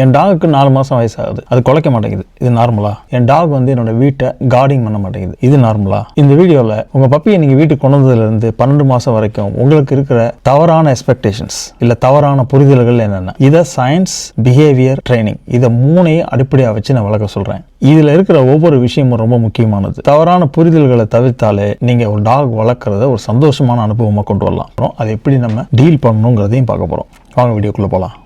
என் டாகுக்கு நாலு மாதம் வயசாகுது. அது குலைக்க மாட்டேங்குது. இது நார்மலா என் டாக் வந்து என்னோட வீட்டை கார்டிங் பண்ண மாட்டேங்குது. இது நார்மலா இந்த வீடியோவில் உங்கள் பப்பியை நீங்கள் வீட்டுக்கு கொண்டு வந்ததுலேருந்து பன்னெண்டு மாதம் வரைக்கும் உங்களுக்கு இருக்கிற தவறான எக்ஸ்பெக்டேஷன்ஸ் இல்லை தவறான புரிதல்கள் என்னென்ன? இதை சயின்ஸ் பிஹேவியர் ட்ரைனிங் இதை மூணையும் அடிப்படையாக வச்சு நான் வளர்க்க சொல்கிறேன் இதில் இருக்கிற ஒவ்வொரு விஷயமும் ரொம்ப முக்கியமானது. தவறான புரிதல்களை தவிர்த்தாலே நீங்கள் ஒரு டாக் வளர்க்குறத ஒரு சந்தோஷமான அனுபவமாக கொண்டு வரலாம். அப்புறம் அதை எப்படி நம்ம டீல் பண்ணணுங்கிறதையும் பார்க்க போகிறோம் வாங்க வீடியோக்குள்ளே போகலாம்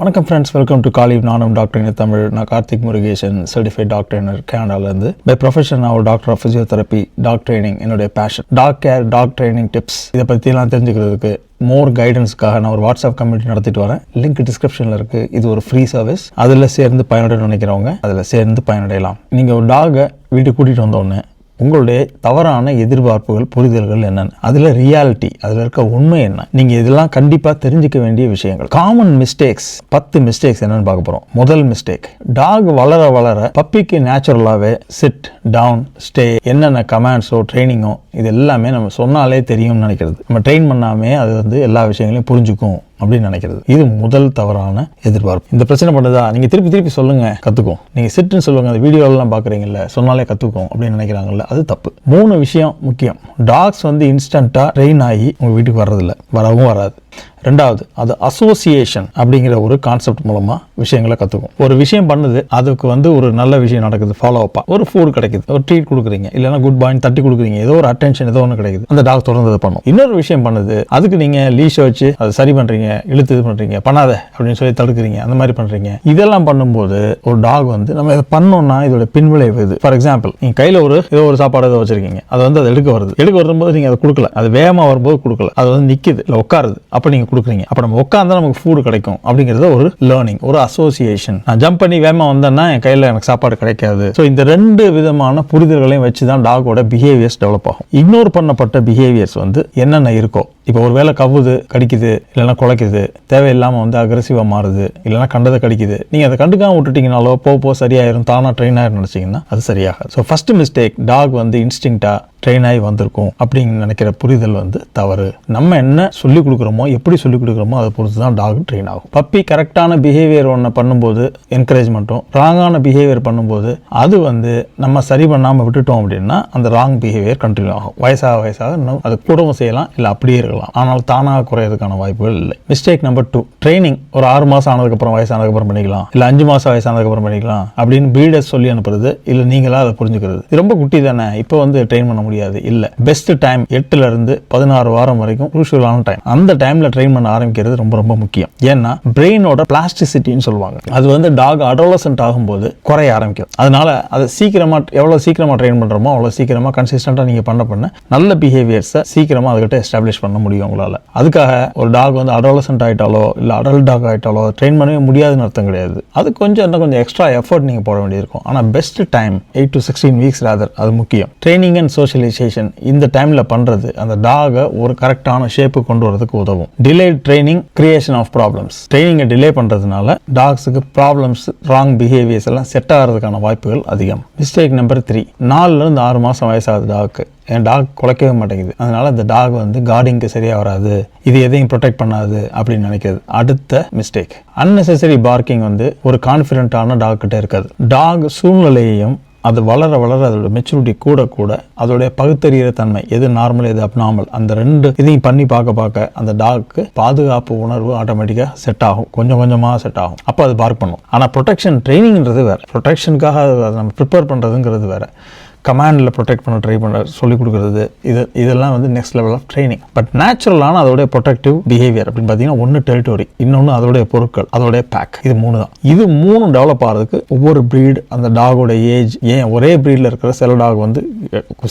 வணக்கம் ஃப்ரெண்ட்ஸ் வெல்கம் டு காலிவ் நானும் டாக்டர் இன் தமிழ் நான் Karthik Murugesan certified doctor in கனடாலேருந்து by profession நான் ஒரு doctor of physiotherapy dog training என்னுடைய passion dog care dog training tips இதை பற்றிலாம் தெரிஞ்சுக்கிறதுக்கு மோர் கைடன்ஸ்க்காக நான் ஒரு வாட்ஸ்அப் கம்யூனிட்டி நடத்திட்டு வரேன். லிங்க் டிஸ்கிரிப்ஷனில் இருக்குது இது ஒரு ஃப்ரீ சர்வீஸ் அதில் சேர்ந்து பயனடைன்னு நினைக்கிறவங்க அதில் சேர்ந்து பயனடையலாம். நீங்கள் ஒரு டாகை வீட்டுக்கு கூட்டிகிட்டு வந்தோடனே உங்களுடைய தவறான எதிர்பார்ப்புகள் புரிதல்கள் என்னென்ன? அதில் ரியாலிட்டி அதில் இருக்க உண்மை என்ன? நீங்கள் இதெல்லாம் கண்டிப்பாக தெரிஞ்சுக்க வேண்டிய விஷயங்கள். காமன் மிஸ்டேக்ஸ் பத்து மிஸ்டேக்ஸ் என்னென்னு பார்க்க போகிறோம் முதல் மிஸ்டேக் டாக் வளர வளர பப்பிக்கு நேச்சுரலாகவே சிட் டவுன் ஸ்டே என்னென்ன கமாண்ட்ஸோ ட்ரைனிங்கோ இது எல்லாமே நம்ம சொன்னாலே தெரியும்னு நினைக்கிறது. நம்ம ட்ரெயின் பண்ணாமே அது வந்து எல்லா விஷயங்களையும் புரிஞ்சுக்கும். அப்படின்னு நினைக்கிறது. இது முதல் தவறான எதிர்பார்ப்பு. இந்த பிரச்சனை பண்ணுதா? நீங்க திருப்பி திருப்பி சொல்லுங்க கத்துக்கும் நீங்க சிட்டுன்னு சொல்லுவாங்க அந்த வீடியோலாம் பாக்குறீங்கல்ல சொன்னாலே கத்துக்கும் அப்படின்னு நினைக்கிறாங்கல்ல அது தப்பு. மூணு விஷயம் முக்கியம். டாக்ஸ் வந்து இன்ஸ்டண்ட்டாக ட்ரெயின் ஆகி உங்க வீட்டுக்கு வர்றதில்ல. வரவும் வராது. ரெண்டாவது அது அசோசியேஷன் அப்படிங்கிற ஒரு கான்செப்ட் மூலமா விஷயங்களை கத்துக்கும். ஒரு விஷயம் பண்ணுது அதுக்கு வந்து ஒரு நல்ல விஷயம் நடக்குது ஃபாலோ அப்பா ஒரு ஃபுட் கிடைக்குது ஒரு ட்ரீட் கொடுக்குறீங்க இல்லைன்னா குட் பாயிண்ட் தட்டி கொடுக்குறீங்க ஏதோ ஒரு அட்டென்ஷன் ஏதோ ஒன்று கிடைக்குது. அந்த டாக் தொடர்ந்து அதை பண்ணும். இன்னொரு விஷயம் பண்ணுது அதுக்கு நீங்க லீஷ் வச்சு அதை சரி பண்றீங்க இழுத்து இது பண்றீங்க பண்ணாத அப்படின்னு சொல்லி தடுக்கிறீங்க அந்த மாதிரி பண்றீங்க. இதெல்லாம் பண்ணும்போது ஒரு டாக் வந்து நம்ம இதை பண்ணோம்னா இதோட பின்விளைவு இது. ஃபார் எக்ஸாம்பிள் நீங்க கையில ஒரு ஏதோ ஒரு சாப்பாடு ஏதோ வச்சிருக்கீங்க அது வந்து அதை எடுக்க வருது. எடுக்க வரும்போது நீங்க அதை கொடுக்கல. அது வேகமாக வரும்போது கொடுக்கல. அது வந்து நிக்குது இல்லை உட்காருது. அப்ப நீங்க கொடுக்குறீங்க. அப்போ நம்ம உட்காந்து நமக்கு ஃபுட் கிடைக்கும். அப்படிங்கிறத ஒரு லேர்னிங் ஒரு அசோசியேஷன் நான் ஜம்ப் பண்ணி வேகமா வந்தேன்னா என் கையில எனக்கு சாப்பாடு கிடைக்காது. ஸோ இந்த ரெண்டு விதமான புரிதல்களையும் வச்சு தான் டாகோட பிஹேவியர்ஸ் டெவலப் ஆகும். இக்னோர் பண்ணப்பட்ட பிஹேவியர்ஸ் வந்து என்னென்ன இருக்கோ இப்போ ஒரு வேளை கவ்வுது கடிக்குது இல்லைன்னா குலைக்குது தேவையில்லாமல் வந்து அக்ரெசிவாக மாறுது இல்லைன்னா கண்டதை கடிக்குது நீங்கள் அதை கண்டுக்காம விட்டுட்டீங்கனாலோ போ போ சரியாயிரும் தானாக ட்ரெயின் ஆயிரும் நினச்சிங்கன்னா அது சரியாகாது. ஸோ ஃபர்ஸ்ட் மிஸ்டேக் டாக் வந்து இன்ஸ்டிங்டாக ட்ரெயின் ஆகி வந்திருக்கும் அப்படின்னு நினைக்கிற புரிதல் வந்து தவறு. நம்ம என்ன சொல்லிக் கொடுக்குறோமோ எப்படி சொல்லிக் கொடுக்குறோமோ அதை பொறுத்து தான் டாக் ட்ரெயின் ஆகும். பப்பி கரெக்டான பிஹேவியர் ஒன்று பண்ணும்போது என்கரேஜ்மெண்ட்டும் ராங்கான பிஹேவியர் பண்ணும்போது அது வந்து நம்ம சரி பண்ணாமல் விட்டுட்டோம் அப்படின்னா அந்த ராங் பிஹேவியர் கண்டினியூ ஆகும். வயசாக வயசாக இன்னும் அது கூடவும் செய்யலாம் இல்லை அப்படியே இருக்கலாம். ஆனால் தானாக குறையிறதுக்கான வாய்ப்புகள் இல்லை. மிஸ்டேக் நம்பர் டூ ட்ரைனிங் ஒரு ஆறு மாதம் ஆனதுக்கப்புறம் வயசானதுக்கப்புறம் பண்ணிக்கலாம். இல்லை அஞ்சு மாதம் வயசானதுக்கப்புறம் பண்ணிக்கலாம். அப்படின்னு பிரீடர்ஸ் சொல்லி அனுப்புறது இல்லை நீங்களா அதை புரிஞ்சுக்கிறது. ரொம்ப குட்டி தானே. இப்போ வந்து ட்ரெயின் பண்ண முடியாது. இல்லை. பெஸ்ட் டைம் எட்டுல இருந்து பதினாறு வாரம் வரைக்கும் குரூஷியலான டைம் அந்த டைமில் ட்ரெயின் பண்ண ஆரம்பிக்கிறது ரொம்ப ரொம்ப முக்கியம். ஏன்னா பிரெயினோட பிளாஸ்டிசிட்டின்னு சொல்லுவாங்க. அது வந்து டாக் அடோலசன்ட் ஆகும்போது குறைய ஆரம்பிக்கும். அதனால அதை சீக்கிரமாக எவ்வளோ சீக்கிரமாக ட்ரெயின் பண்ணுறோமோ அவ்வளோ சீக்கிரமாக கன்சிஸ்டண்ட்டாக நீங்கள் பண்ண பண்ண நல்ல பிஹேவியர்ஸை சீக்கிரமாக அதுக்கிட்ட எஸ்டாப்ளிஷ் பண்ண முடியும். முடியும் உங்களால் அதுக்காக ஒரு டாக் வந்து அடோலசன்ட் ஆகிட்டாலோ இல்லை அடல்ட் டாக் ஆகிட்டாலோ ட்ரெயின் பண்ணவே முடியாதுன்னு அர்த்தம் கிடையாது. அது கொஞ்சம் இன்னும் கொஞ்சம் எக்ஸ்ட்ரா எஃபர்ட் நீங்கள் போட வேண்டியிருக்கும். ஆனால் best time eight to sixteen weeks rather அது முக்கியம். ட்ரைனிங் அண்ட் சோஷியலைசேஷன் இந்த டைமில் பண்ணுறது அந்த டாகை ஒரு கரெக்டான ஷேப்பு கொண்டு வரதுக்கு உதவும். Delay training creation of problems ட்ரைனிங்கை delay பண்ணுறதுனால டாக்ஸுக்கு ப்ராப்ளம்ஸ் ராங் பிஹேவியர்ஸ் எல்லாம் செட் ஆகிறதுக்கான வாய்ப்புகள் அதிகம். மிஸ்டேக் நம்பர் த்ரீ நாலுலேருந்து ஆறு மாதம் வயசாகுது டாக்கு என் டாக் குலைக்கவே மாட்டேங்குது. அதனால இந்த டாக் வந்து கார்டிங்க்கு சரியாக வராது. இது எதையும் ப்ரொடெக்ட் பண்ணாது அப்படின்னு நினைக்கிறது. அடுத்த மிஸ்டேக் அன்னெசரி பார்க்கிங் வந்து ஒரு கான்ஃபிடென்ட்டான டாக் கிட்டே இருக்காது. டாக் சூழ்நிலையையும் அது வளர வளர அதோட மெச்சூரிட்டி கூட கூட அதோடைய பகுத்தறிகிற தன்மை எது நார்மல் எது அப்நார்மல் அந்த ரெண்டு இதையும் பண்ணி பார்க்க பார்க்க அந்த டாக்கு பாதுகாப்பு உணர்வு ஆட்டோமேட்டிக்காக செட் ஆகும். கொஞ்சம் கொஞ்சமாக செட் ஆகும். அப்போ அது பார்க் பண்ணும். ஆனால் ப்ரொடெக்ஷன் ட்ரைனிங்ன்றது வேறு. ப்ரொடெக்ஷனுக்காக அதை நம்ம ப்ரிப்பேர் பண்ணுறதுங்கிறது வேறு. கமாண்டில் ப்ரொடெக்ட் பண்ண ட்ரை பண்ண சொல்லிக் கொடுக்குறது. இது இதெல்லாம் வந்து next level of training but நேச்சுரலான அதோடைய ப்ரொடெக்டிவ் பிஹேவியர் அப்படின்னு பார்த்தீங்கன்னா ஒன்று டெரிட்டரி இன்னொன்று அதோடைய பொருட்கள் அதோடைய பேக் இது மூணு தான். இது மூணு டெவலப் ஆகிறதுக்கு ஒவ்வொரு ப்ரீட் அந்த டாகோட ஏஜ் ஏன் ஒரே ப்ரீடில் இருக்கிற சில டாக் வந்து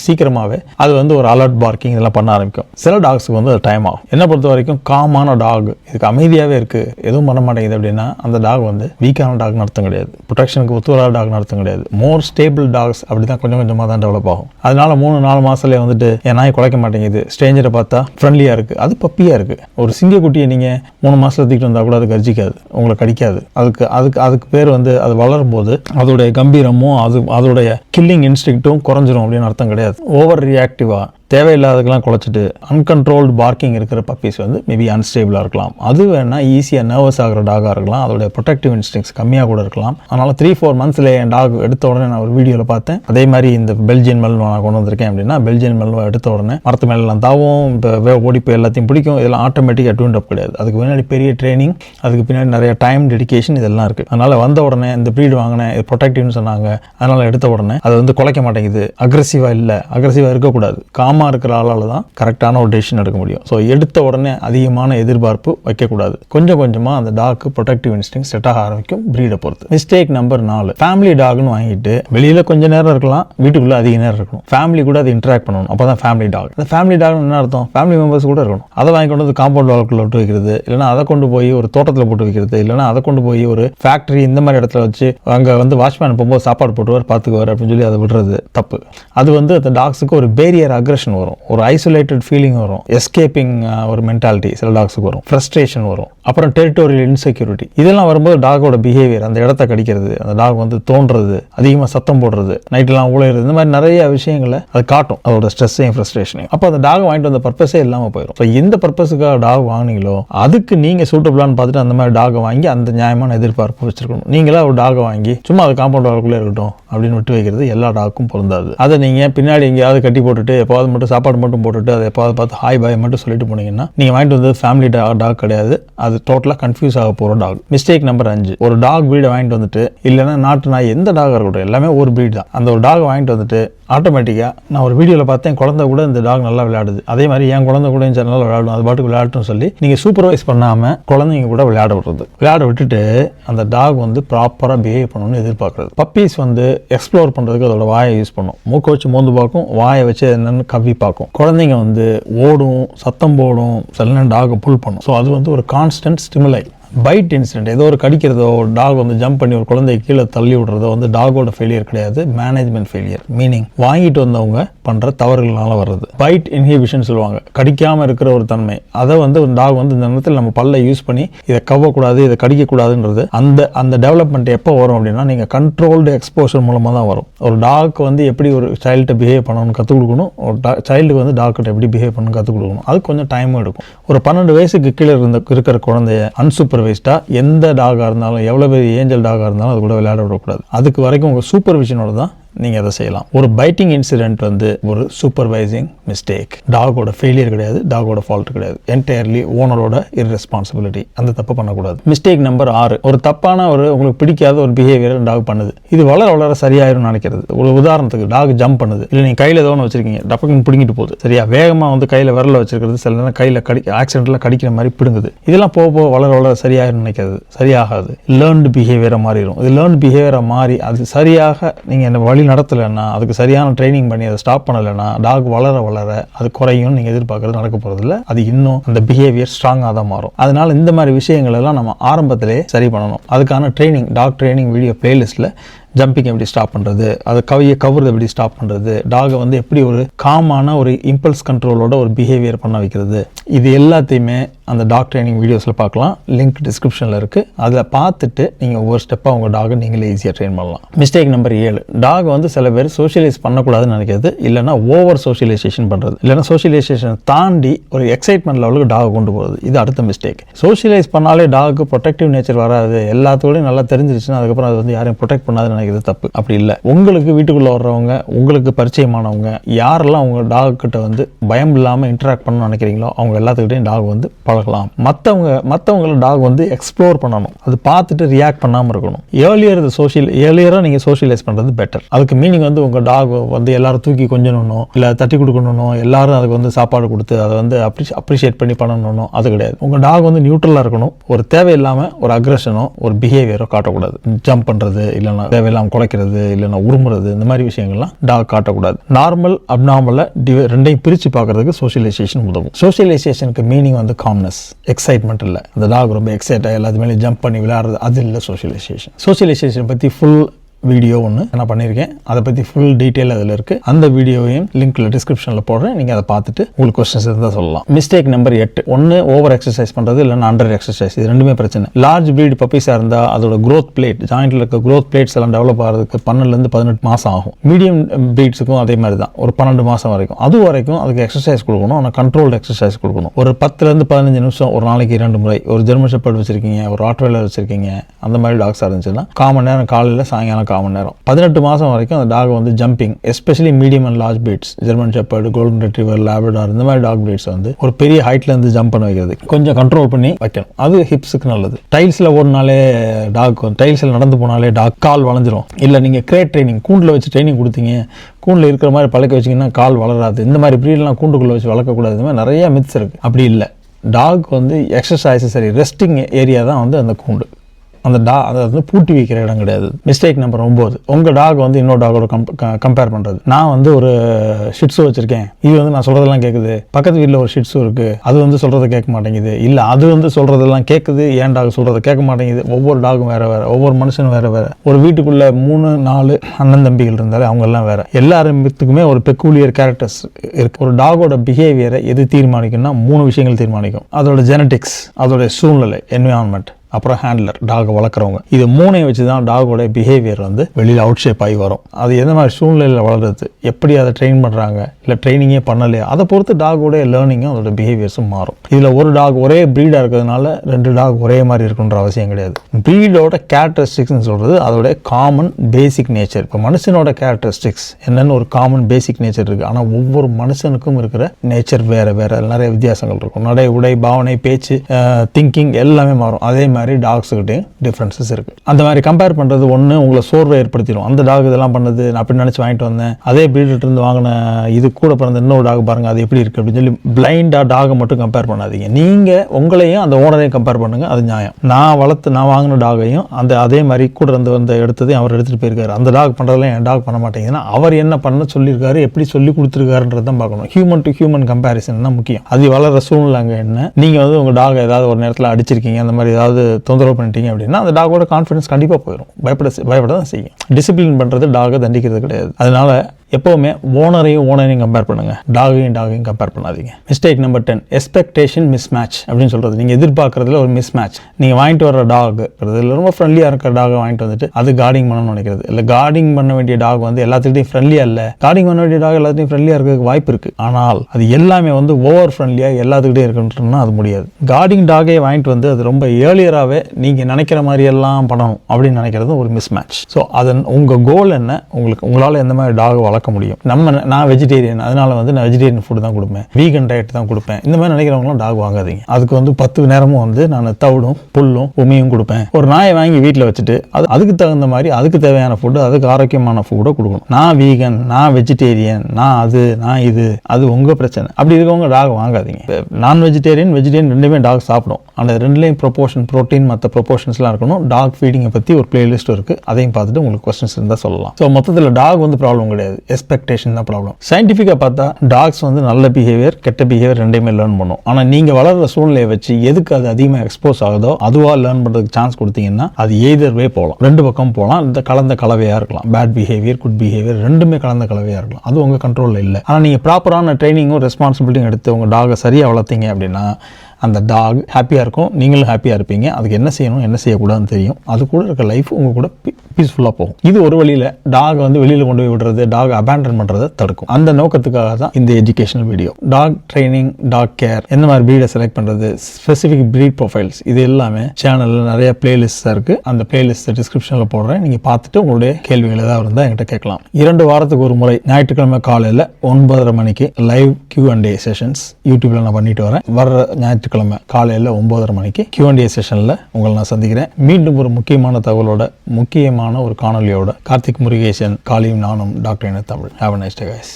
சீக்கிரமாகவே அது வந்து ஒரு அலர்ட் பார்க்கிங் இதெல்லாம் பண்ண ஆரம்பிக்கும். சில டாக்ஸுக்கு வந்து அது டைம் ஆகும். என்ன பொறுத்த வரைக்கும் காமான டாக் இதுக்கு அமைதியாகவே இருக்குது எதுவும் பண்ண மாட்டேங்குது அப்படின்னா அந்த டாக் வந்து வீக்கான டாக் நடத்த கிடையாது. ப்ரொடெக்ஷனுக்கு ஒத்து வராத டாக் நடத்த கிடையாது. மோர் ஸ்டேபிள் டாக்ஸ் அப்படி தான் கொஞ்சம் கொஞ்சமாக தான் டெவலப் ஆகும். அதனால மூணு நாலு மாசத்துல வந்துட்டு என் நாய் குலைக்க மாட்டேங்குது. ஸ்ட்ரேஞ்சரை பார்த்தா ஃப்ரெண்ட்லியா இருக்கு. அது பப்பியா இருக்கு. ஒரு சிங்கக்குட்டியை நீங்க மூணு மாசத்துல தூக்கிட்டு வந்தா கூட அது கர்ஜிக்காது. உங்களை கடிக்காது. அதுக்கு அதுக்கு அதுக்கு பேர் வந்து அது வளரும் போது அதோடைய கம்பீரமும் அது அதோடைய கில்லிங் இன்ஸ்டிங்ட்டும் குறைஞ்சிரும் அப்படின்னு அர்த்தம் கிடையாது. ஓவர் ரியாக்டிவா தேவையில்லாததுக்கெல்லாம் குலைச்சிட்டு அன்கண்ட்ரோல்டு பார்க்கிங் இருக்கிற பப்பீஸ் வந்து மேபி அன்ஸ்டேபிளாக இருக்கலாம். அது வேணால் ஈஸியாக நர்வஸ் ஆகிற டாகாக இருக்கலாம். அதோடைய ப்ரொடக்டிவ் இன்ஸ்டிங்ஸ் கம்மியாக கூட இருக்கலாம். அதனால் த்ரீ ஃபோர் மந்த்ஸில் என் டாக் எடுத்த உடனே நான் ஒரு வீடியோவில் பார்த்தேன். அதே மாதிரி இந்த பெல்ஜியன் மெல்வா நான் கொண்டு வந்திருக்கேன் அப்படின்னா பெல்ஜியன் மெல்வா எடுத்த உடனே மரத்து மேலாம் தாவும் இப்போ ஓடி போய் எல்லாத்தையும் பிடிக்கும். இதெல்லாம் ஆட்டோமேட்டிக்காக ட்யூன் அப் கிடையாது. அதுக்கு பின்னாடி பெரிய ட்ரைனிங் அதுக்கு பின்னாடி நிறைய டைம் டெடிகேஷன் இதெல்லாம் இருக்குது அதனால் வந்த உடனே இந்த ப்ரீடு வாங்கினேன். இது ப்ரொடெக்டிவ்னு சொன்னாங்க. அதனால் எடுத்த உடனே அது வந்து குலைக்க மாட்டேங்குது. அக்ரெசிவாக இல்லை. அக்ரெசிவாக இருக்கக்கூடாது. காமாக இருக்கிற ஆளால் தான் கரெக்டான ஒரு டெசிஷன் எடுக்க முடியும். ஸோ எடுத்த உடனே அதிகமான எதிர்பார்ப்பு வைக்கக்கூடாது. கொஞ்சம் கொஞ்சமாக அந்த டாக்கு ப்ரொடக்டிவ் இன்ஸ்டிங் செட் ஆக ஆரம்பிக்கும் ப்ரீடை பொறுத்து. மிஸ்டேக் நம்பர் நாலு. ஃபேமிலி டாக்னு வாங்கிட்டு வெளியில் கொஞ்ச நேரம் இருக்கலாம் வீட்டுக்குள்ளே அதிக நேரம் இருக்கணும். ஃபேமிலி கூட அது இன்ட்ராக்ட் பண்ணணும். அப்போ தான் ஃபேமிலி டாக் அந்த ஃபேமிலி டாக்னு என்ன அர்த்தம்? ஃபேமிலி மெம்பர்ஸ் கூட இருக்கணும். அதை வாங்கி கொண்டு வந்து காம்பவுண்ட் வால்குள்ள விட்டு வைக்கிறது இல்லைனா அதை கொண்டு போய் ஒரு தோட்டத்தில் போட்டு வைக்கிறது இல்லைனா அதை கொண்டு போய் ஒரு ஃபேக்ட்ரி இந்த மாதிரி இடத்துல வச்சு அங்கே வந்து வாட்ச்மேன் போகும்போது சாப்பாடு போட்டுவார் பார்த்துக்குவார் அப்படின்னு சொல்லி அதை விடுறது தப்பு. அது வந்து அந்த டாக்ஸுக்கு ஒரு பேரியர் அக்ரஷன் வரும். ஒரு ஐசோலேட்டட் ஃபீலிங் வரும். எஸ்கேப்பிங் uh, ஒரு மென்டாலிட்டி சில டாக்ஸுக்கு வரும். ஃப்ரஸ்ட்ரேஷன் வரும். அப்புறம் டெரிட்டோரியல் இன்செக்யூரிட்டி இதெல்லாம் வரும்போது டாகோட பிஹேவியர் அந்த இடத்த கடிக்கிறது அந்த டாக் வந்து தோன்றது அதிகமாக சத்தம் போடுறது நைட்லாம் உழையிறது இந்த மாதிரி நிறைய விஷயங்களை அது காட்டும் அதோட ஸ்ட்ரெஸ்ஸையும் ஃப்ரஸ்ட்ரேஷனையும் அப்போ அந்த டாக் வாங்கிட்டு வந்த பர்பஸே இல்லாமல் போயிடும் ஸோ எந்த பர்பஸுக்காக டாக் வாங்கினீங்களோ அதுக்கு நீங்கள் சூட்டபிளான்னு பார்த்துட்டு அந்த மாதிரி டாகை வாங்கி அந்த நியாயமான எதிர்பார்ப்பு வச்சிருக்கணும். நீங்களா ஒரு டாகை வாங்கி சும்மா அது காம்பவுண்ட் வரக்குள்ளே இருக்கட்டும் அப்படின்னு விட்டு வைக்கிறது எல்லா டாக்கும் பொருந்தாது. அதை நீங்கள் பின்னாடி எங்கேயாவது கட்டி போட்டுட்டு எப்போது மட்டும் சாப்பாடு மட்டும் போட்டுட்டு அதை எப்போது பார்த்து ஹாய் பாய் மட்டும் சொல்லிட்டு போனீங்கன்னா நீங்கள் வாங்கிட்டு வந்தது ஃபேமிலி டாக் டாக் கிடையாது. அது டோட்டலாக கன்ஃபியூஸ் ஆக போகிற டாக் மிஸ்டேக் நம்பர் அஞ்சு. ஒரு டாக் breed வாங்கிட்டு வந்துட்டு இல்லைன்னா நாட்டு நாய் எந்த டாக் இருக்கட்டும் எல்லாமே ஒரு breed தான். அந்த ஒரு டாக் வாங்கிட்டு வந்துட்டு ஆட்டோமேட்டிக்காக நான் ஒரு வீடியோவில் பார்த்தேன் குழந்தை கூட இந்த டாக் நல்லா விளையாடுது. அதே மாதிரி என் குழந்தை கூட இந்த நல்லா விளையாடும் அது பாட்டுக்கு விளையாடட்டும் சொல்லி நீங்கள் சூப்பர்வைஸ் பண்ணாமல் குழந்தைங்க கூட விளையாட விடுறது. விளையாட விட்டுட்டு அந்த டாக் வந்து ப்ராப்பராக பிஹேவ் பண்ணணும்னு எதிர்பார்க்குறது. பப்பீஸ் வந்து எக்ஸ்ப்ளோர் பண்ணுறதுக்கு அதோட வாயை யூஸ் பண்ணும். மூக்கை வச்சு மோந்து பார்க்கும் வாயை வச்சு என்னென்னு கவி பார்க்கும். குழந்தைங்க வந்து ஓடும் சத்தம் போடும் சில நேரம் டாகை புல் பண்ணும். ஸோ அது வந்து ஒரு constant constant stimuli. Bite incident ஏதோ ஒரு கடிக்கிறதோ ஒரு டாக் வந்து ஜம்ப் பண்ணி ஒரு குழந்தைய கீழே தள்ளி விடுறதோ வந்து டாகோட ஃபெயிலியர் கிடையாது. மேனேஜ்மெண்ட் ஃபெயிலியர் மீனிங் வாங்கிட்டு வந்தவங்க பண்ணுற தவறுகளால் வர்றது. பைட் இன்ஹிபிஷன் சொல்லுவாங்க. கடிக்காமல் இருக்கிற ஒரு தன்மை. அதை வந்து ஒரு டாக் வந்து இந்த நேரத்தில் நம்ம பல்லை யூஸ் பண்ணி இதை கவ்வக்கூடாது இதை கடிக்கக்கூடாதுன்றது அந்த அந்த டெவலப்மெண்ட் எப்போ வரும் அப்படின்னா நீங்கள் கண்ட்ரோல்டு எக்ஸ்போஷர் மூலமாக தான் வரும். ஒரு டாக் வந்து எப்படி ஒரு சைல்ட்டை பிஹேவ் பண்ணணும்னு கற்றுக் கொடுக்கணும் ஒரு டா சைல்டுக்கு வந்து டாக்டர் எப்படி பிஹேவ் பண்ணணும்னு கற்றுக் கொடுக்கணும். அது கொஞ்சம் டைமும் எடுக்கும். ஒரு பன்னெண்டு வயசுக்கு கீழே இருந்த இருக்கிற குழந்தைய அன்சூப்பர் சூப்பர்வைஸ்டாக எந்த டாகாக இருந்தாலும் எவ்வளோ பெரிய ஏஞ்சல் டாகாக இருந்தாலும் அது கூட விளையாட விடக்கூடாது. அதுக்கு வரைக்கும் உங்கள் சூப்பர்விஷனோட தான் நீங்கள் அதை செய்யலாம். ஒரு பைட்டிங் இன்சிடென்ட் வந்து ஒரு சூப்பர்வைசிங் மிஸ்டேக் டாகோட ஃபெயிலியர் கிடையாது டாகோட ஃபால்ட் கிடையாது. என்டையர்லி ஓனரோட இர்ரெஸ்பான்சிபிலிட்டி அந்த தப்பு பண்ணக்கூடாது. மிஸ்டேக் நம்பர் ஆறு. ஒரு தப்பான ஒரு உங்களுக்கு பிடிக்காத ஒரு பிஹேவியர் டாக் பண்ணுது. இது வளர வளர சரியாயிரும் நினைக்கிறது. ஒரு உதாரணத்துக்கு டாக் ஜம்ப் பண்ணுது. இல்லை நீங்கள் கையில் ஏதோ ஒன்று வச்சிருக்கீங்க. டப்புன்னு பிடிங்கிட்டு போகுது. சரியா? வேகமாக வந்து கையில் விரல வச்சிருக்கிறது சில நேரம் கையில் கடி ஆக்சிடென்ட்டில் கடிக்கிற மாதிரி பிடுங்குது. இதெல்லாம் போக போக வளர வளர சரியாயிரும் நினைக்கிறது சரியாகாது. லேர்ன்டு பிஹேவியராக மாறிடும் இது லேர்ன்டு பிஹேவியராக மாறி அது சரியாக நீங்கள் என்ன வழி நடத்தலைன்னா அதுக்கு சரியான ட்ரைனிங் பண்ணி அதை ஸ்டாப் பண்ணலைன்னா டாக் வளர வளர அது குறையும் நீங்கள் எதிர்பார்க்கறது நடக்க போகிறதில்ல அது இன்னும் அந்த பிஹேவியர் ஸ்ட்ராங்காக தான் மாறும். அதனால் இந்த மாதிரி விஷயங்கள் எல்லாம் நம்ம ஆரம்பத்திலே சரி பண்ணணும். அதுக்கான ட்ரைனிங் டாக் ட்ரைனிங் வீடியோ பிளேலிஸ்ட்டில் ஜம்பிங் எப்படி ஸ்டாப் பண்ணுறது அதை கவியை கவுறது எப்படி ஸ்டாப் பண்ணுறது டாகை வந்து எப்படி ஒரு காமான ஒரு இம்பல்ஸ் கண்ட்ரோலோட ஒரு பிஹேவியர் பண்ண வைக்கிறது இது எல்லாத்தையுமே அந்த டாக் ட்ரைனிங் வீடியோஸில் பார்க்கலாம். லிங்க் டிஸ்கிரிப்ஷனில் இருக்குது அதில் பார்த்துட்டு நீங்கள் ஒவ்வொரு ஸ்டெப்பாக உங்கள் டாகை நீங்களே ஈஸியாக ட்ரெயின் பண்ணலாம். மிஸ்டேக் நம்பர் ஏழு. டாக் வந்து சில பேர் சோஷியலைஸ் பண்ணக்கூடாதுன்னு நினைக்கிறது இல்லைனா ஓவர் சோஷியலைசேஷன் பண்ணுறது இல்லைனா சோஷியலைசேஷனை தாண்டி ஒரு எக்ஸைட்மெண்ட் லெவலுக்கு டாக் கொண்டு போகிறது இது அடுத்த மிஸ்டேக் சோஷியலைஸ் பண்ணாலே டாக்கு ப்ரொடெக்டிவ் நேச்சர் வராது. எல்லாத்தோடையும் நல்லா தெரிஞ்சிருச்சுன்னா அதுக்கப்புறம் அது வந்து யாரையும் ப்ரொடெக்ட் பண்ணாதுன்னு நினைக்கிறது தப்பு. அப்படி இல்லை. உங்களுக்கு வீட்டுக்குள்ளே வர்றவங்க உங்களுக்கு பரிச்சயமானவங்க யாரெல்லாம் உங்கள் டாக் கிட்ட வந்து பயம் இல்லாமல் இன்ட்ராக்ட் பண்ணணும்னு நினைக்கிறீங்களோ அவங்க எல்லாத்துக்கிட்டையும் டாக் வந்து வளர்க்கலாம் மற்றவங்க மற்றவங்கள டாக் வந்து எக்ஸ்ப்ளோர் பண்ணணும். அது பார்த்துட்டு ரியாக்ட் பண்ணாமல் இருக்கணும். ஏர்லியர் இது சோஷியல் ஏர்லியராக நீங்கள் சோஷியலைஸ் பண்ணுறது பெட்டர் அதுக்கு மீனிங் வந்து உங்கள் டாக் வந்து எல்லாரும் தூக்கி கொஞ்சணும் இல்லை தட்டி கொடுக்கணும் எல்லாரும் அதுக்கு வந்து சாப்பாடு கொடுத்து அதை வந்து அப்ரிஷ் அப்ரிஷியேட் பண்ணி பண்ணணும் அது கிடையாது. உங்கள் டாக் வந்து நியூட்ரலாக இருக்கணும். ஒரு தேவையில்லாமல் ஒரு அக்ரஷனோ ஒரு பிஹேவியரோ காட்டக்கூடாது. ஜம்ப் பண்ணுறது இல்லைன்னா தேவையில்லாமல் குலைக்கிறது இல்லைன்னா உருமுறது இந்த மாதிரி விஷயங்கள்லாம் டாக் காட்டக்கூடாது. நார்மல் அப்நார்மலை ரெண்டையும் பிரித்து பார்க்குறதுக்கு சோஷியலைசேஷன் உதவும். சோஷியலைசேஷனுக்கு மீனிங் வந்து காம்னஸ் எக்ஸைட்மெண்ட் இல்லை. அந்த டாக் ரொம்ப எக்ஸைட்டாக எல்லாத்துமே ஜம்ப் பண்ணி விளையாடுறது அது இல்லை சோஷியலைசேஷன் சோஷியலைசேஷன் பற்றி ஃபுல் வீடியோ ஒன்று நான் பண்ணியிருக்கேன். அதை பற்றி ஃபுல் டீட்டெயில் அதில் இருக்குது அந்த வீடியோவையும் லிங்க்கில் டிஸ்கிரிப்ஷனில் போடுறேன். நீங்கள் அதை பார்த்துட்டு உங்களுக்கு கொஸ்டின்ஸ் இருந்தால் சொல்லலாம். மிஸ்டேக் நம்பர் எட்டு. ஒன்று ஓவர் எக்ஸசைஸ் பண்ணுறது இல்லைன்னா அண்டர் எக்ஸசைஸ் இது ரெண்டுமே பிரச்சனை. லார்ஜ் ப்ரீட் பப்பீஸாக இருந்தால் அதோட க்ரோத் பிளேட் ஜாயிண்டில் இருக்க க்ரோத் பிளேட்ஸ் எல்லாம் டெவலப் ஆகிறதுக்கு பன்னெண்டுலேருந்து பதினெட்டு மாதம் ஆகும். மீடியம் ப்ரீட்ஸுக்கும் அதே மாதிரி தான். ஒரு பன்னெண்டு மாதம் வரைக்கும். அது வரைக்கும் அதுக்கு எக்ஸசைஸ் கொடுக்கணும். ஆனால் கண்ட்ரோல்டு எக்ஸசைஸ் கொடுக்கணும். ஒரு பத்துலேருந்து பதினஞ்சு நிமிஷம் ஒரு நாளைக்கு இரண்டு முறை. ஒரு ஜெர்மன் ஷெப்பர்ட் வச்சிருக்கீங்க ஒரு ஆட்வேலர் வச்சிருக்கீங்க அந்த மாதிரி டாக்ஸாக இருந்துச்சுன்னா காமன் நேரம் காலையில் சாயங்காலம் காமன் நேரம். பதினெட்டு மாதம் வரைக்கும் அந்த டாக் வந்து jumping especially medium and large breeds German shepherd golden retriever Labrador இந்த மாதிரி டாக் பீட்ஸ் வந்து ஒரு பெரிய ஹைட்ல இருந்து ஜம்ப் பண்ண வைக்கிறது. கொஞ்சம் கண்ட்ரோல் பண்ணி வைக்கணும். அது ஹிப்ஸுக்கு நல்லது. டைல்ஸில் ஓடினாலே டாக் டைல்ஸில் நடந்து போனாலே டாக் கால் வளைஞ்சிரும். இல்லை நீங்கள் கிரேட் ட்ரைனிங் கூண்டில் வச்சு ட்ரைனிங் கொடுத்தீங்க கூண்டில் இருக்கிற மாதிரி பழக்க வச்சிங்கன்னா கால் வளராது. இந்த மாதிரி ப்ரீடெலாம் கூண்டுக்குள்ளே வச்சு வளர்க்கக்கூடாது. இந்த மாதிரி நிறைய மித்ஸ் இருக்குது அப்படி இல்லை. டாக் வந்து எக்ஸசைஸ் சரி ரெஸ்டிங் ஏரியா தான் வந்து அந்த கூண்டு. அந்த டா அதை வந்து பூட்டி வைக்கிற இடம் கிடையாது. மிஸ்டேக் நம்பர் ஒம்பது உங்கள் டாக் வந்து இன்னொரு டாகோட கம்பேர் பண்ணுறது நான் வந்து ஒரு ஷிட்ஸு வச்சுருக்கேன். இது வந்து நான் சொல்கிறதெல்லாம் கேட்குது பக்கத்து வீட்டில் ஒரு ஷிட்ஸு இருக்குது அது வந்து சொல்கிறத கேட்க மாட்டேங்குது. இல்லை அது வந்து சொல்கிறதெல்லாம் கேட்குது ஏன் டாக் சொல்கிறத கேட்க மாட்டேங்குது. ஒவ்வொரு டாகும் வேறு வேறு. ஒவ்வொரு மனுஷனும் வேறு வேறு. ஒரு வீட்டுக்குள்ளே மூணு நாலு அண்ணன் தம்பிகள் இருந்தாலே அவங்கெல்லாம் வேறு. எல்லாருமே ஒரு பெக்கூலியர் கேரக்டர்ஸ் இருக்கு. ஒரு டாகோட பிஹேவியரை எது தீர்மானிக்கும்னா மூணு விஷயங்கள் தீர்மானிக்கும். அதோட ஜெனட்டிக்ஸ் அதோட சூழ்நிலை என்விரான்மெண்ட் அப்புறம் ஹேண்ட்லர் டாக் வளர்க்குறவங்க. இது மூணையும் வச்சு தான் டாகோட பிஹேவியர் வந்து வெளியில் அவுட் ஷேப் ஆகி வரும். அது எந்த மாதிரி சூழ்நிலையில் வளருது எப்படி அதை ட்ரெயின் பண்ணுறாங்க இல்லை ட்ரைனிங்கே பண்ணலையா அதை பொறுத்து டாகோடைய லேர்னிங்கும் அதோட பிஹேவியர்ஸும் மாறும். இதில் ஒரு டாக் ஒரே ப்ரீடாக இருக்கிறதுனால ரெண்டு டாக் ஒரே மாதிரி இருக்குன்ற அவசியம் கிடையாது. ப்ரீடோட கேரக்டரிஸ்டிக்ஸ்னு சொல்கிறது அதோட காமன் பேசிக் நேச்சர் இப்போ மனுஷனோட கேரக்டரிஸ்டிக்ஸ் என்னென்னு ஒரு காமன் பேசிக் நேச்சர் இருக்குது ஆனால் ஒவ்வொரு மனுஷனுக்கும் இருக்கிற நேச்சர் வேறு வேறு நிறைய வித்தியாசங்கள் இருக்கும். நடை உடை பாவனை பேச்சு திங்கிங் எல்லாமே மாறும். அதே மாதிரி டாக்ஸுக்கிட்டையும் டிஃப்ரென்சஸ் இருக்குது அந்த மாதிரி கம்பேர் பண்ணுறது ஒன்று உங்களை சோர்வை ஏற்படுத்திடும் அந்த டாக் இதெல்லாம் பண்ணது நான் அப்படி நினச்சி வாங்கிட்டு வந்தேன். அதே breed இருந்து வாங்கின இது கூட பிறந்த இன்னொரு டாக் பாருங்கள் அது எப்படி இருக்குது அப்படின்னு சொல்லி பிளைண்டாக டாகை மட்டும் கம்பேர் பண்ணாதீங்க. நீங்கள் உங்களையும் அந்த ஓனரையும் கம்பேர் பண்ணுங்கள் அது நியாயம். நான் வளர்த்து நான் வாங்கின டாகையும் அந்த அதே மாதிரி கூட இருந்து வந்த எடுத்ததையும் அவர் எடுத்துகிட்டு போயிருக்காரு. அந்த டாக் பண்ணுறதெல்லாம் என் டாக் பண்ண மாட்டேங்குதுன்னா அவர் என்ன பண்ண சொல்லியிருக்காரு எப்படி சொல்லி கொடுத்துருக்காருன்றது தான் பார்க்கணும். ஹியூமன் டு ஹியூமன் கம்பேரிசன் தான் முக்கியம். அது வளர சூழ்நிலை அங்கே என்ன? நீங்கள் வந்து உங்கள் டாக் ஏதாவது ஒரு நேரத்தில் அடிச்சிருக்கீங்க அந்த மாதிரி ஏதாவது தொந்தரவு பண்ணிட்டீங்க அப்படின்னா அந்த டாகோட கான்ஃபிடன்ஸ் கண்டிப்பாக போயிடும் பயப்பட பயப்பட தான் செய்யும். டிசிப்ளின் பண்ணுறது டாகை தண்டிக்கிறது கிடையாது. அதனால் எப்போவுமே ஓனரையும் ஓனரையும் கம்பேர் பண்ணுங்க. டாகையும் டாகையும் கம்பேர் பண்ணாதீங்க. Mistake number ten expectation mismatch அப்படின்னு சொல்கிறது நீங்கள் எதிர்பார்க்குறதுல ஒரு மிஸ் மேட்ச் நீங்கள் வாங்கிட்டு வர டாக் இல்லை ரொம்ப ஃப்ரெண்ட்லியாக இருக்கிற டாகை வாங்கிட்டு வந்துட்டு அது கார்டிங் பண்ணணும்னு நினைக்கிறது. இல்லை கார்டிங் பண்ண வேண்டிய டாக் வந்து எல்லாத்துக்கிட்டையும் ஃப்ரெண்ட்லியாக இல்லை. கார்டிங் பண்ண வேண்டிய டாக் எல்லாத்தையும் ஃப்ரெண்ட்லியாக இருக்கிறதுக்கு வாய்ப்பு இருக்குது ஆனால் அது எல்லாமே வந்து ஓவர் ஃப்ரெண்ட்லியாக எல்லாத்துக்கிட்டையும் இருக்குன்றதுனா அது முடியாது. கார்டிங் டாகே வாங்கிட்டு வந்து அது ரொம்ப ஏர்லியராகவே நீங்கள் நினைக்கிற மாதிரி எல்லாம் பண்ணணும் அப்படின்னு நினைக்கிறது ஒரு மிஸ் மேட்ச் ஸோ அதன் உங்கள் கோல் என்ன? உங்களுக்கு உங்களால் எந்த மாதிரி டாக் வளர்க்க முடியும். நம்ம நான் வெஜிடேரியன் அதனால வந்து நான் வெஜிடேரியன் ஃபுட் தான் கொடுப்பேன். வீகன் டயட் தான் கொடுப்பேன். இந்த மாதிரி நினைக்கிறவங்களும் டாக் வாங்காதீங்க. அதுக்கு வந்து பத்து நேரமும் வந்து நான் தவிடும் புல்லும் உமையும் கொடுப்பேன். ஒரு நாயை வாங்கி வீட்டில் வச்சுட்டு அது அதுக்கு தகுந்த மாதிரி அதுக்கு தேவையான ஃபுட்டு அதுக்கு ஆரோக்கியமான ஃபுட்டை கொடுக்கணும். நான் வீகன் நான் வெஜிடேரியன் நான் அது நான் இது அது உங்க பிரச்சனை. அப்படி இருக்கவங்க டாக் வாங்காதீங்க. நான் வெஜிடேரியன் வெஜிடேரியன் ரெண்டுமே டாக் சாப்பிடும். அந்த ரெண்டுலேயும் ப்ரொபோஷன் ப்ரோட்டீன் மற்ற ப்ரொபோஷன்ஸ்லாம் இருக்கணும். டாக் ஃபீடிங்கை பற்றி ஒரு பிளேலிஸ்ட் இருக்குது அதையும் பார்த்துட்டு உங்களுக்கு கொஸ்டின்ஸ் இருந்தால் சொல்லலாம். ஸோ மொத்தத்தில் டாக் வந்து ப்ராப்ளம் கிடையாது. எக்ஸ்பெக்டேஷன் தான் ப்ராப்ளம் சயின்டிஃபிக்காக பார்த்தா டாக்ஸ் வந்து நல்ல பிஹேவியர் கெட்ட பிஹேவியர் ரெண்டையுமே லேர்ன் பண்ணும். ஆனால் நீங்கள் வளர்கிற சூழ்நிலையை வச்சு எதுக்கு அது அதிகமாக எக்ஸ்போஸ் ஆகுதோ அதுவாக லேர்ன் பண்ணுறதுக்கு சான்ஸ் கொடுத்தீங்கன்னா அது எய்தர் வே போகலாம். ரெண்டு பக்கம் போகலாம். இந்த கலந்த கலவையாக இருக்கலாம். பேட் பிஹேவியர் குட் பிஹேவியர் ரெண்டுமே கலந்த கலவையாக இருக்கலாம். அது உங்கள் கண்ட்ரோலில் இல்லை. ஆனால் நீங்கள் ப்ராப்பரான ட்ரைனிங்கும் ரெஸ்பான்சிபிலிட்டியும் எடுத்து உங்கள் டாகை சரியாக வளர்த்தீங்க அப்படின்னா அந்த டாக் ஹாப்பியாக இருக்கும். நீங்களும் ஹாப்பியாக இருப்பீங்க. அதுக்கு என்ன செய்யணும் என்ன செய்யக்கூடாதுன்னு தெரியும். அது கூட இருக்க லைஃப் உங்கள் கூட பீஸ்ஃபுல்லாக போகும். இது ஒரு வழியில் டாக் வந்து வெளியில் கொண்டு போய் விடுறது டாக் அபேண்டன் பண்ணுறதை தடுக்கும். அந்த நோக்கத்துக்காக தான் இந்த educational video dog training dog care எந்த மாதிரி ப்ரீடை செலக்ட் பண்ணுறது ஸ்பெசிஃபிக் ப்ரீட் ப்ரொஃபைல்ஸ் இது எல்லாமே சேனலில் நிறைய பிளேலிஸ்ட் இருக்குது அந்த பிளேலிஸ்ட் டிஸ்கிரிப்ஷனில் போடுறேன். நீங்கள் பார்த்துட்டு உங்களுடைய கேள்விகள் ஏதாவது இருந்தால் என்கிட்ட கேட்கலாம். இரண்டு வாரத்துக்கு ஒரு முறை ஞாயிற்றுக்கிழமை காலையில் ஒன்பதரை மணிக்கு live Q and A sessions யூடியூப்பில் நான் பண்ணிட்டு வரேன். வர்ற ஞாயிற்றுக்கிழமை காலையில் ஒன்பதரை மணிக்கு கியூ அண்ட் ஏ செஷனில் உங்களை நான் சந்திக்கிறேன். மீண்டும் ஒரு முக்கியமான தகவலோட முக்கியமான ஒரு காணொலியோட கார்த்திக் முருகேசன் காளியும் நானும் டாக்டர் என தமிழ் ஹேவ் நைஸ்ட் கைஸ்